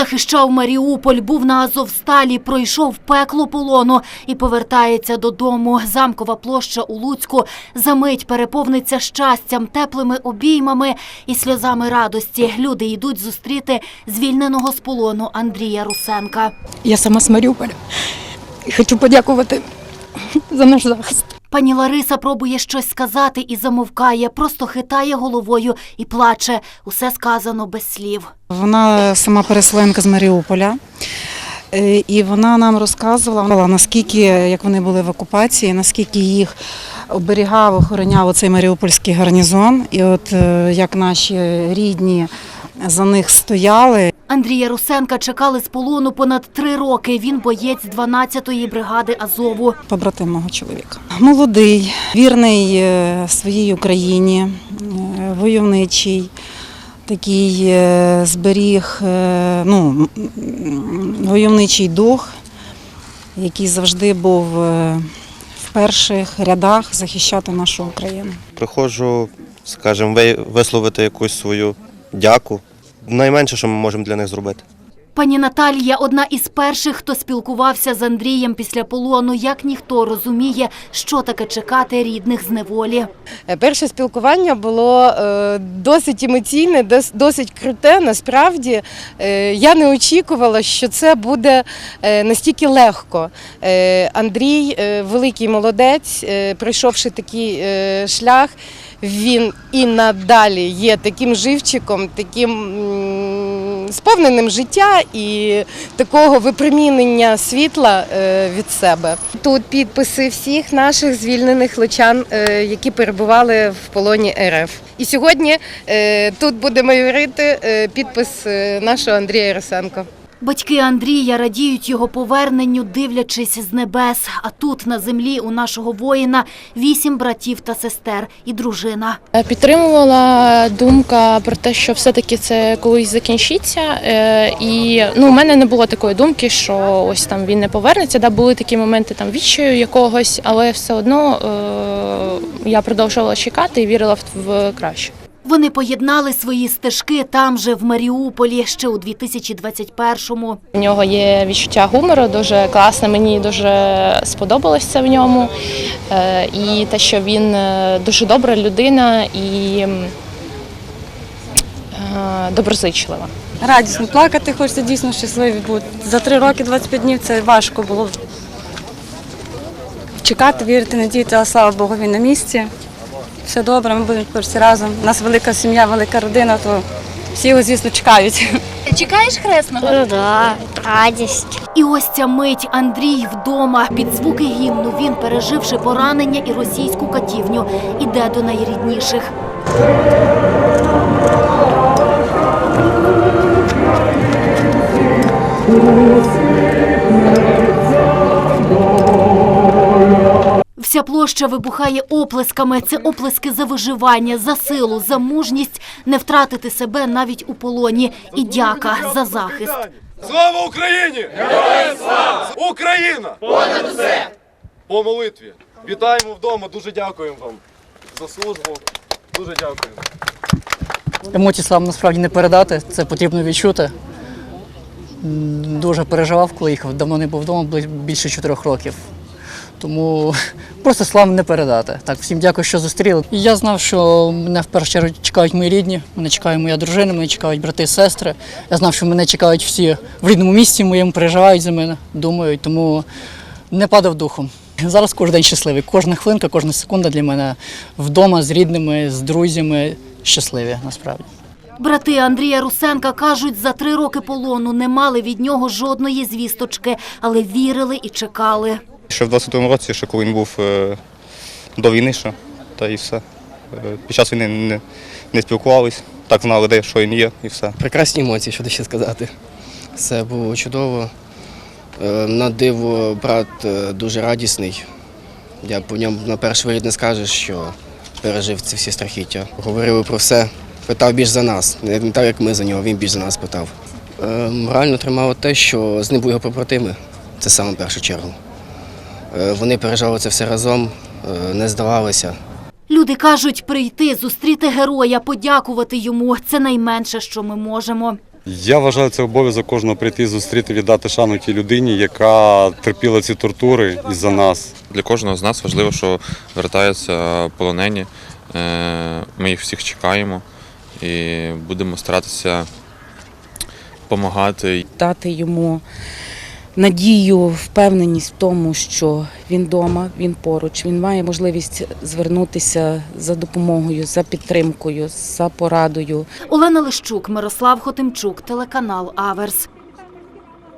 Захищав Маріуполь, був на Азовсталі, пройшов пекло полону і повертається додому. Замкова площа у Луцьку за мить переповниться щастям, теплими обіймами і сльозами радості. Люди йдуть зустріти звільненого з полону Андрія Русенка. Я сама з Маріуполя. І хочу подякувати за наш захист. Пані Лариса пробує щось сказати і замовкає, просто хитає головою і плаче. Усе сказано без слів. Вона сама переселенка з Маріуполя. Е, І вона нам розказувала, наскільки, як вони були в окупації, наскільки їх оберігав, охороняв оцей маріупольський гарнізон. І от е, як наші рідні за них стояли. Андрія Русенка чекали з полону понад три роки. Він боєць 12-ї бригади Азову. побратим мого чоловіка. Молодий, вірний е, своїй Україні, е, войовничий, такий е, зберіг ну, войовничий дух, який завжди був в перших рядах захищати нашу Україну. Приходжу, скажімо, ви- висловити якусь свою дяку. Найменше, що ми можемо для них зробити. Пані Наталія одна із перших, хто спілкувався з Андрієм після полону. Як ніхто розуміє, що таке чекати рідних з неволі. Е, Перше спілкування було е, досить емоційне, досить круте. Насправді е, я не очікувала, що це буде настільки легко. Андрій великий молодець, пройшовши такий шлях. Він і надалі є таким живчиком, таким сповненим життя і такого випромінення світла е, від себе. Тут підписи всіх наших звільнених лучан, е, які перебували в полоні РФ. І сьогодні е, тут буде майорити підпис нашого Андрія Росенко. Батьки Андрія радіють його поверненню, дивлячись з небес. А тут на землі у нашого воїна вісім братів та сестер і дружина. Е, Підтримувала думка про те, що все-таки це колись закінчиться. Е, І ну, у мене не було такої думки, що ось там він не повернеться. Да, були такі моменти там відчаю якогось, але все одно е, я продовжувала чекати і вірила в, в краще. Вони поєднали свої стежки там же в Маріуполі ще у 2021-му. У нього є відчуття гумору, дуже класне. Мені дуже сподобалось це в ньому. Е, І те, що він е, дуже добра людина і е, доброзичлива. радісно плакати, хочеться дійсно щасливі бути. За три роки 25 днів це важко було. Чекати, вірити, надіяти, але слава Богу, він на місці. Все добре, ми будемо тепер всі разом. У нас велика сім'я, велика родина, то всі його, звісно, чекають. Чекаєш хресного? Ну да, радість. І ось ця мить Андрій вдома. Під звуки гімну він, переживши поранення і російську катівню, іде до найрідніших. Вся площа вибухає оплесками. Це оплески за виживання, за силу, за мужність не втратити себе навіть у полоні. І дяка за захист. Слава Україні! Героям слава! Україна! Понад усе! По молитві. Вітаємо вдома, дуже дякуємо вам за службу. Дуже дякуємо. Емоцій слав насправді не передати, це потрібно відчути. Дуже переживав, коли їхав. Давно не був вдома, більше чотирьох років. Тому просто слав не передати. Так, всім дякую, що зустріли. І я знав, що мене в першу чергу чекають мої рідні, мене чекає моя дружина, мене чекають брати і сестри. Я знав, що мене чекають всі в рідному місці моєму, переживають за мене, думають, тому не падав духом. Зараз кожен день щасливий. Кожна хвилинка, кожна секунда для мене вдома з рідними, з друзями щасливі насправді. Брати Андрія Русенка кажуть, за три роки полону не мали від нього жодної звісточки, але вірили і чекали. Ще в 22-му році, ще коли він був е, до війни, ще, та і все. Е, Під час війни не, не спілкувались, так знали, де що він є, і все. Прекрасні емоції, що ще сказати. Все було чудово. Е, На диво брат дуже радісний. Я по ньому на перший вигляд не скажеш, що пережив ці всі страхіття. Говорили про все, питав більш за нас. Не так, як ми за нього, він більш за нас питав. Морально тримало те, що з ним були його побратими. Це саме першу чергу. Е, Вони переживали це все разом, е, не здавалися. Люди кажуть, прийти, зустріти героя, подякувати йому це найменше, що ми можемо. Я вважаю, це обов'язок кожного прийти, зустріти, віддати шану тій людині, яка терпіла ці тортури із-за нас. Для кожного з нас важливо, що вертаються полонені. Е, Ми їх всіх чекаємо і будемо старатися допомагати. Дати йому надію, впевненість в тому, що він вдома, він поруч, він має можливість звернутися за допомогою, за підтримкою, за порадою. Олена Лищук, Мирослав Хотимчук, телеканал Аверс.